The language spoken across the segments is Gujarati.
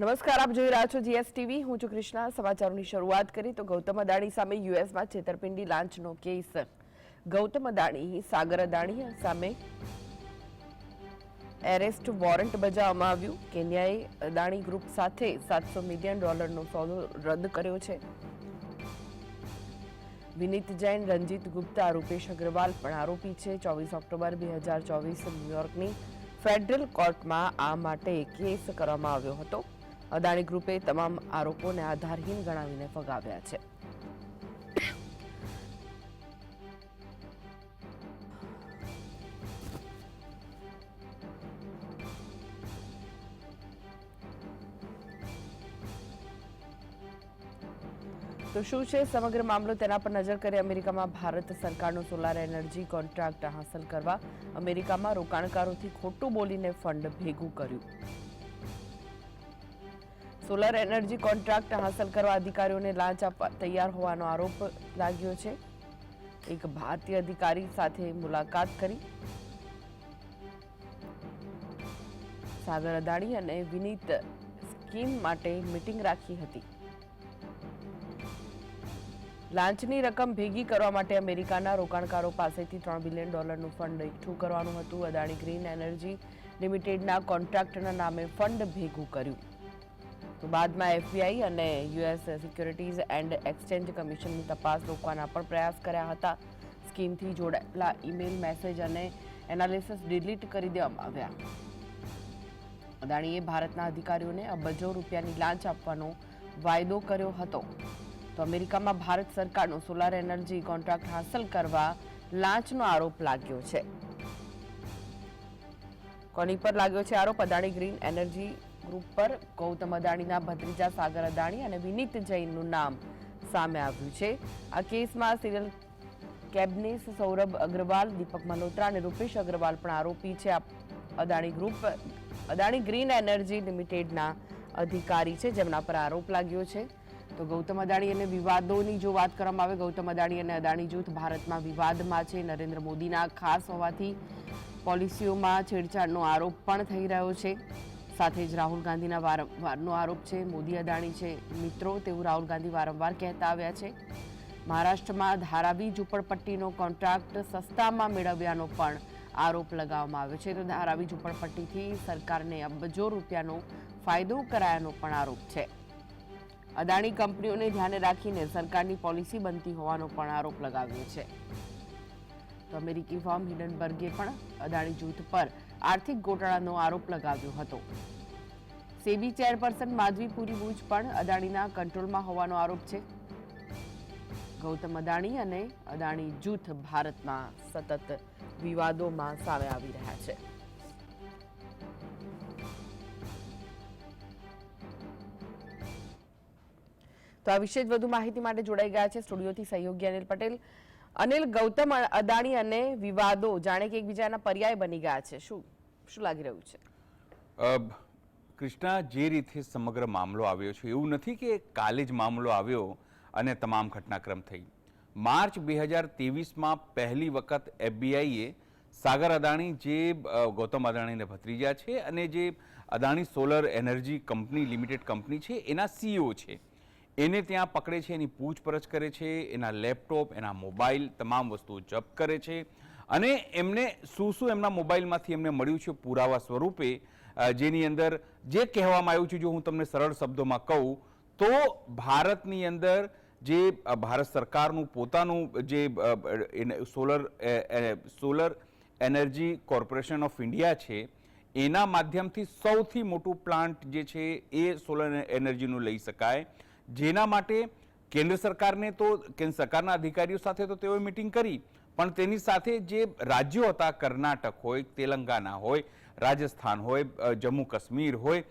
નમસ્કાર, આપ જોઈ રહ્યા છો જીએસટીવી. હું છું કૃષ્ણા. સમાચારોની શરૂઆત કરી તો ગૌતમ અદાણી સામે યુએસમાં છેતરપિંડી લાંચનો કેસ. ગૌતમ અદાણી, સાગર અદાણી સામે એરેસ્ટ વોરંટ બજાવવામાં આવ્યું. કેન્યાએ અદાણી ગ્રુપ સાથે સાતસો મિલિયન ડોલરનો સોદો રદ કર્યો છે. વિનીત જૈન, રંજીત ગુપ્તા, રૂપેશ અગ્રવાલ પણ આરોપી છે. ચોવીસ ઓક્ટોબર બે હજાર ચોવીસ ન્યુયોર્કની ફેડરલ કોર્ટમાં આ માટે કેસ કરવામાં આવ્યો હતો. અદાણી ગ્રુપે તમામ આરોપોને આધારહીન ગણાવીને ફગાવ્યા છે. તો શું છે સમગ્ર મામલો? તેના પર નજર કરી અમેરિકામાં ભારત સરકારનો સોલાર એનર્જી કોન્ટ્રાક્ટ હાંસલ કરવા અમેરિકામાં રોકાણકારોથી ખોટું બોલીને ફંડ ભેગું કર્યું. સોલાર એનર્જી કોન્ટ્રાક્ટ હાંસલ કરવા અધિકારીઓને લાંચ આપવા તૈયાર હોવાનો આરોપ લાગ્યો છે. એક ભારતીય અધિકારી સાથે મુલાકાત કરી. સાગર અદાણી અને વિનીત સ્કીમ માટે મીટિંગ રાખી હતી. લાંચની રકમ ભેગી કરવા માટે અમેરિકાના રોકાણકારો પાસેથી ત્રણ બિલિયન ડોલરનું ફંડ એકઠું કરવાનું હતું. અદાણી ગ્રીન એનર્જી લિમિટેડના કોન્ટ્રાક્ટના નામે ફંડ ભેગું કર્યું. તો બાદમાં એફબીઆઈ અને યુએસ સિક્યોરિટીઝ એન્ડ એક્સચેન્જ કમિશનની તપાસ રોકવાના પણ પ્રયાસ કર્યા હતા. સ્કીમથી જોડાયેલા ઈમેલ, મેસેજ અને એનાલિસિસ ડિલીટ કરી દેવામાં આવ્યા. અદાણીએ ભારતના અધિકારીઓને અબજો રૂપિયાની લાંચ આપવાનો વાયદો કર્યો હતો. તો અમેરિકામાં ભારત સરકારનો સોલાર એનર્જી કોન્ટ્રાક્ટ હાંસલ કરવા લાંચનો આરોપ લાગ્યો છે. કોની પર લાગ્યો છે આરોપ? અદાણી ગ્રીન એનર્જી ગ્રુપ પર ગૌતમ અદાણીના ભત્રીજા સાગર અદાણી અને વિનીત જૈનનું નામ સામે આવ્યું છે. આ કેસમાં સિરિયલ કેબનેસ સૌરભ અગ્રવાલ, દીપક મલ્હોત્રા અને રૂપેશ અગ્રવાલ પણ આરોપી છે. આ Adani group, Adani green energy લિમિટેડના અધિકારી છે, જેમના પર આરોપ લાગ્યો છે. તો ગૌતમ અદાણી અને વિવાદોની જો વાત કરવામાં આવે, ગૌતમ અદાણી અને અદાણી જૂથ ભારતમાં વિવાદમાં છે. નરેન્દ્ર મોદીના ખાસ હોવાથી પોલિસીઓમાં છેડછાડનો આરોપ પણ થઈ રહ્યો છે. સાથે જ રાહુલ ગાંધીના વારંવારનો આરોપ છે. મોદી અદાણી છે. મિત્રો, તેવું રાહુલ ગાંધી વારંવાર કહેતા આવ્યા છે. મહારાષ્ટ્રમાં ધારાવી ઝૂંપડપટ્ટીનો કોન્ટ્રાક્ટ સસ્તામાં મેળવ્યાનો પણ આરોપ લગાવવામાં આવ્યો છે. તો ધારાવી ઝૂંપડપટ્ટીથી સરકારને અબજો રૂપિયાનો ફાયદો કરાયાનો પણ આરોપ છે. અદાણી કંપનીઓને ધ્યાને રાખીને સરકારની પોલિસી બનતી હોવાનો પણ આરોપ લગાવ્યો છે. તો અમેરિકી ફર્મ હિડનબર્ગે પણ અદાણી જૂથ પર આર્થિક ગોટાળાનો આરોપ લગાવ્યો હતો. સેબી ચેરપર્સન માધવી પુરી બુચ પણ અદાણીના કંટ્રોલમાં હોવાનો આરોપ છે. ગૌતમ અદાણી અને અદાણી જૂથ ભારતમાં સતત વિવાદોમાં સામે આવી રહ્યા છે. તો આ વિશે વધુ માહિતી માટે જોડાઈ ગયા છે સ્ટુડિયોથી સહયોગી અનિલ પટેલ. અનિલ, ગૌતમ અદાણી અને વિવાદો જાણે કે એકબીજાના પર્યાય બની ગયા છે. શું શું લાગી રહ્યું છે? કૃષ્ણા, જે રીતે સમગ્ર મામલો આવ્યો છે, એવું નથી કે કાલે જ મામલો આવ્યો અને તમામ ઘટનાક્રમ થઈ. માર્ચ બે હજાર તેવીસમાં પહેલી વખત એફબીઆઈએ સાગર અદાણી, જે ગૌતમ અદાણીને ભત્રીજા છે અને જે Adani solar energy company limited company છે, એના સીઈઓ છે. એને ત્યાં પકડે છે, એની પૂછપરછ કરે છે, એના લેપટોપ, એના મોબાઈલ, તમામ વસ્તુઓ જપ્ત કરે છે. અને એમને શું શું એમના મોબાઈલમાંથી એમને મળ્યું છે પુરાવા સ્વરૂપે જેની અંદર જે કહેવામાં આવ્યું છે, જો હું તમને સરળ શબ્દોમાં કહું, તો ભારતની અંદર જે ભારત સરકારનું પોતાનું જે solar solar energy corporation of India છે, એના માધ્યમથી સૌથી મોટું પ્લાન્ટ જે છે, એ સોલર એનર્જીનું લઈ શકાય. જેના માટે કેન્દ્ર સરકારને તો, કેન્દ્ર સરકારના અધિકારીઓ સાથે તો તેઓએ મિટિંગ કરી, પણ તેની સાથે જે રાજ્યો હતા, કર્ણાટક હોય, તેલંગાના હોય, રાજસ્થાન હોય જમ્મુ કાશ્મીર હોય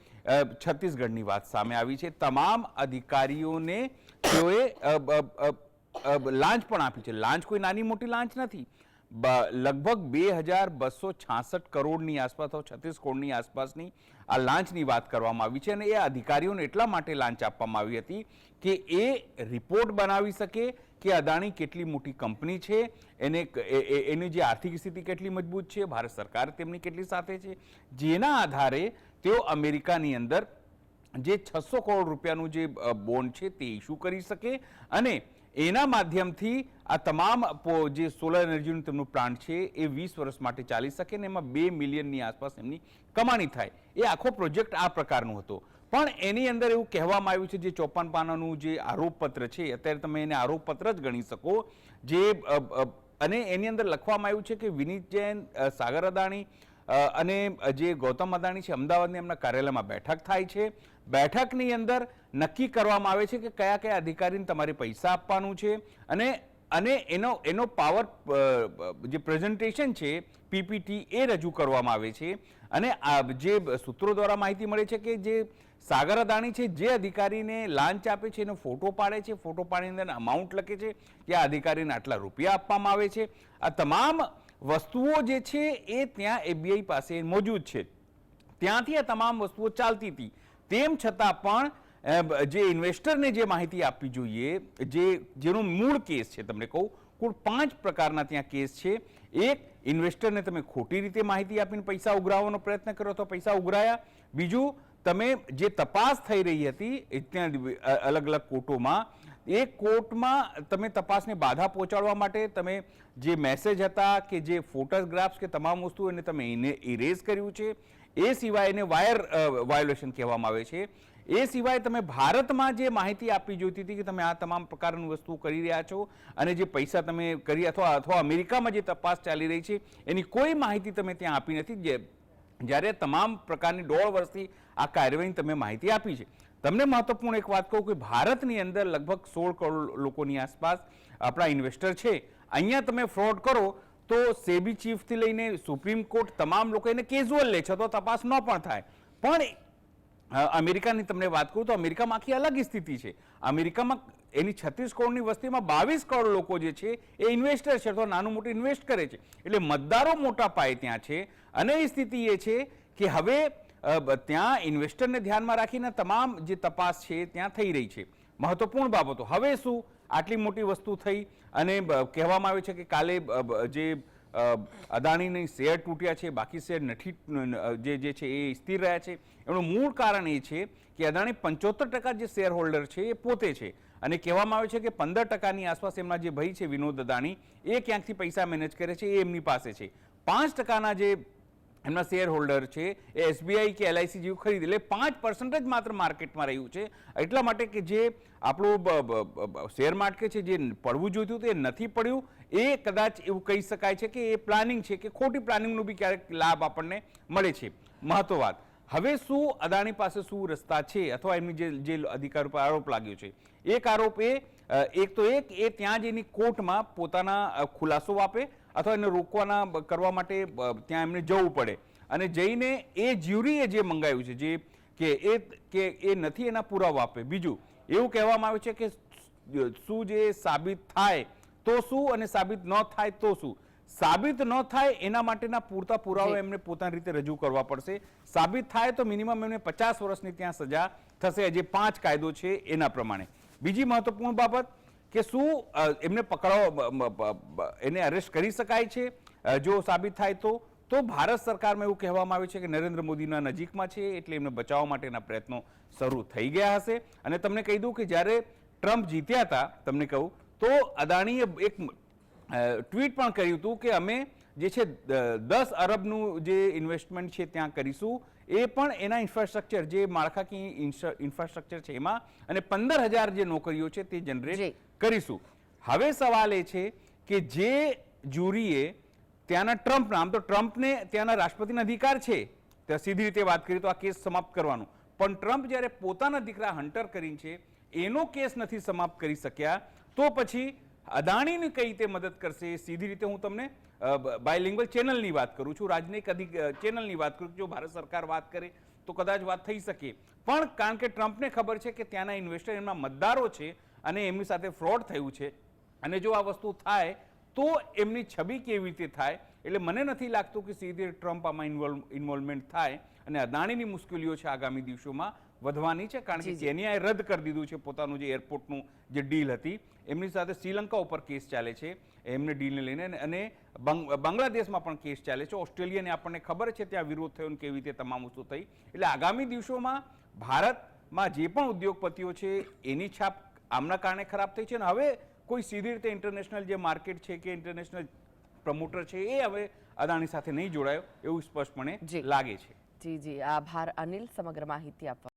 છત્તીસગઢની વાત સામે આવી છે. તમામ અધિકારીઓને તેઓએ લાંચ પણ આપી છે. લાંચ કોઈ નાની મોટી લાંચ નથી. લગભગ બે હજાર બસો છાસઠ કરોડની આસપાસ છત્રીસ કરોડની આસપાસની આ લાંચની વાત કરવામાં આવી છે અને એ અધિકારીઓને એટલા માટે લાંચ આપવામાં આવી હતી કે એ રિપોર્ટ બનાવી શકે કે અદાણી કેટલી મોટી કંપની છે, એને એની જે આર્થિક સ્થિતિ કેટલી મજબૂત છે, ભારત સરકાર તેમની કેટલી સાથે છે, જેના આધારે તેઓ અમેરિકાની અંદર જે છસો કરોડ રૂપિયાનું જે બોન્ડ છે તે ઇસ્યુ કરી શકે અને એના માધ્યમથી આ તમામ જે સોલર એનર્જીનું તેમનું પ્લાન્ટ છે, એ વીસ વર્ષ માટે ચાલી શકે ને એમાં બે મિલિયનની આસપાસ એમની કમાણી થાય. એ આખો પ્રોજેક્ટ આ પ્રકારનો હતો. પણ એની અંદર એવું કહેવામાં આવ્યું છે જે ચોપન પાનાનું જે આરોપપત્ર છે, અત્યારે તમે એને આરોપપત્ર જ ગણી શકો, જે અને એની અંદર લખવામાં આવ્યું છે કે વિનીત જૈન સાગર અદાણી અને જે ગૌતમ અદાણી છે, અમદાવાદની એમના કાર્યાલયમાં બેઠક થાય છે. બેઠકની અંદર નક્કી કરવામાં આવે છે કે કયા કયા અધિકારીને તમારે પૈસા આપવાનું છે અને અને એનો એનો પાવર જે પ્રેઝન્ટેશન છે, પીપીટી એ રજૂ કરવામાં આવે છે. અને આ જે સૂત્રો દ્વારા માહિતી મળે છે કે જે સાગર અદાણી છે, જે અધિકારીને લાંચ આપે છે, એનો ફોટો પાડે છે, ફોટો પાડીને અંદર અમાઉન્ટ લખે છે કે આ અધિકારીને આટલા રૂપિયા આપવામાં આવે છે. આ તમામ વસ્તુઓ જે છે એ ત્યાં એબીઆઈ પાસે મોજૂદ છે. ત્યાંથી આ તમામ વસ્તુઓ ચાલતી હતી. તેમ છતાં પણ જે ઇન્વેસ્ટરને જે માહિતી આપવી જોઈએ, જે, જેનો મૂળ કેસ છે, તમને કહું, કુલ પાંચ પ્રકારના ત્યાં કેસ છે. એક ઇન્વેસ્ટરને તમે ખોટી રીતે માહિતી આપીને પૈસા ઉઘરાવવાનો પ્રયત્ન કર્યો તો પૈસા ઉઘરાયા. બીજું, તમે જે તપાસ થઈ રહી હતી ત્યાં અલગ અલગ કોર્ટોમાં એ કોર્ટમાં તમે તપાસને બાધા પહોંચાડવા માટે તમે જે મેસેજ હતા કે જે ફોટોગ્રાફ્સ કે તમામ વસ્તુ એને તમે એને ઇરેઝ કર્યું છે, એ સિવાય એને વાયર વાયોલેશન કહેવામાં આવે છે. એ સિવાય તમે ભારતમાં જે માહિતી આપવી જોઈતી હતી કે તમે આ તમામ પ્રકારની વસ્તુ કરી રહ્યા છો અને જે પૈસા તમે કરી અથવા અથવા અમેરિકામાં જે તપાસ ચાલી રહી છે, એની કોઈ માહિતી તમે ત્યાં આપી નથી. જે, જ્યારે તમામ પ્રકારની દોઢ વર્ષથી આ કાર્યવાહી તમે માહિતી આપી છે. તમને મહત્વપૂર્ણ એક વાત કહું કે ભારતની અંદર લગભગ સોળ કરોડ લોકોની આસપાસ આપણા ઇન્વેસ્ટર છે. અહીંયા તમે ફ્રોડ કરો તો સેબી ચીફથી લઈને સુપ્રીમ કોર્ટ તમામ લોકો એને કેઝ્યુઅલ લે છે, તો તપાસ ન પણ થાય. પણ અમેરિકાની તમને વાત કરું તો અમેરિકામાં આખી અલગ સ્થિતિ છે. અમેરિકામાં એની છત્રીસ કરોડની વસ્તીમાં બાવીસ કરોડ લોકો જે છે એ ઇન્વેસ્ટર છે અથવા નાનું મોટું ઇન્વેસ્ટ કરે છે. એટલે મતદારો મોટા પાયે ત્યાં છે. અને એ સ્થિતિ એ છે કે હવે ત્યાં ઇન્વેસ્ટરને ધ્યાનમાં રાખીને તમામ જે તપાસ છે ત્યાં થઈ રહી છે. મહત્વપૂર્ણ બાબતો. હવે શું? આટલી મોટી વસ્તુ થઈ અને કહેવામાં આવે છે કે કાલે જે અદાણીની શેર તૂટ્યા છે, બાકી શેર નથી જે જે છે એ સ્થિર રહ્યા છે. એનું મૂળ કારણ એ છે કે અદાણી પંચોતેર ટકા જે શેર હોલ્ડર છે એ પોતે છે. અને કહેવામાં આવે છે કે પંદર ટકાની આસપાસ એમના જે ભાઈ છે વિનોદ અદાણી, એ ક્યાંકથી પૈસા મેનેજ કરે છે એ એમની પાસે છે. પાંચ ટકાના જે એમના શેર હોલ્ડર છે, એ એસબીઆઈ કે એલઆઈસી જેવું ખરીદે. એટલે પાંચ પર્સન્ટ જ માત્ર માર્કેટમાં રહ્યું છે. એટલા માટે કે જે આપણું શેર માર્કેટ છે, જે પડવું જોઈતું તે નથી પડ્યું. એ કદાચ એવું કહી શકાય છે કે એ પ્લાનિંગ છે કે ખોટી પ્લાનિંગનું બી ક્યારેક લાભ આપણને મળે છે. મહત્વ વાત. હવે શું અદાણી પાસે શું રસ્તા છે અથવા એમની જે જે અધિકાર ઉપર આરોપ લાગ્યો છે? એક આરોપ એ એક તો એક, એ ત્યાં જ એની કોર્ટમાં પોતાના ખુલાસો આપે. અથવા એને રોકવાના કરવા માટે ત્યાં એમને જવું પડે. અને જઈને એ જ્યુરીએ જે મંગાવ્યું છે જે કે એ કે એ નથી એના પુરાવા આપે. બીજું એવું કહેવામાં આવે છે કે શું જે સાબિત થાય તો શું અને સાબિત ન થાય તો શું? સાબિત ન થાય એના માટેના પૂરતા પુરાવા એમને પોતાની રીતે રજૂ કરવા પડશે. સાબિત થાય તો મિનિમમ એમને પચાસ વર્ષની ત્યાં સજા થશે. જે પાંચ કાયદો છે એના પ્રમાણે. બીજી મહત્વપૂર્ણ બાબત કે શું એમને બ- એને અરેસ્ટ કરી શકાય છે? જો સાબિત થાય તો? તો ભારત સરકારમાં એવું કહેવામાં આવે છે કે નરેન્દ્ર મોદીના નજીકમાં છે, એટલે એમને બચાવવા માટેના પ્રયત્નો શરૂ થઈ ગયા હશે. અને તમને કહી દઉં કે જ્યારે ટ્રમ્પ જીત્યા હતા, તમને કહું, તો અદાણીએ એક ટ્વીટ પણ કર્યું હતું કે અમે જે છે દસ અરબનું જે ઇન્વેસ્ટમેન્ટ છે ત્યાં કરીશું એ પણ એના ઇન્ફ્રાસ્ટ્રક્ચર જે માળખાકીય ઇન્ફ્રાસ્ટ્રક્ચર છે એમાં અને પંદર હજાર જે નોકરીઓ છે તે જનરેટ કરીશું. હવે સવાલ એ છે કે જે જ્યુરીએ ત્યાંના ટ્રમ્પ નામ તો ટ્રમ્પને ત્યાંના રાષ્ટ્રપતિના અધિકાર છે? ત્યાં સીધી રીતે વાત કરીએ તો આ કેસ સમાપ્ત કરવાનો. પણ ટ્રમ્પ જ્યારે પોતાના દીકરા હન્ટર કરીને છે એનો કેસ નથી સમાપ્ત કરી શક્યા તો પછી અદાણીની કઈ રીતે મદદ કરશે? સીધી રીતે હું તમને બાયલિંગ્વલ ચેનલની વાત કરું છું. રાજનૈતિક અધિક ચેનલની વાત કરું છું. જો ભારત સરકાર વાત કરે, તો કદાચ વાત થઈ શકે. પણ કારણ કે ટ્રમ્પને ખબર છે કે ત્યાંના ઇન્વેસ્ટર એમના મતદારો છે અને એમની સાથે ફ્રોડ થયું છે. અને જો આ વસ્તુ થાય, તો એમની છબી કેવી રીતે થાય? એટલે મને નથી લાગતું કે સીધી ટ્રમ્પ આમાં ઇન્વોલ્વ ઇન્વોલ્વમેન્ટ થાય અને અદાણીની મુશ્કેલીઓ છે આગામી દિવસોમાં. વધવાની છે કારણ કે કેનિયાએ. રદ કરી દીધું છે પોતાનું જે એરપોર્ટનું જે ડીલ હતી. એમની સાથે શ્રીલંકા ઉપર કેસ ચાલે છે. એમને ડીલને લઈને અને- બાંગ્લાદેશમાં પણ કેસ ચાલે છે. ઓસ્ટ્રેલિયાને આપણને ખબર છે ત્યાં વિરોધ થયો ને કેવી રીતે તમામ વસ્તુ થઈ. એટલે આગામી દિવસોમાં ભારતમાં જે પણ ઉદ્યોગપતિઓ છે એની છાપ આમના કારણે ખરાબ થઈ છે અને હવે કોઈ સીધી રીતે ઇન્ટરનેશનલ જે માર્કેટ છે કે ઇન્ટરનેશનલ પ્રમોટર છે એ હવે અદાણી સાથે નહીં જોડાયો એવું સ્પષ્ટપણે. લાગે છે. જી જી. આભાર અનિલ સમગ્ર માહિતી આપવા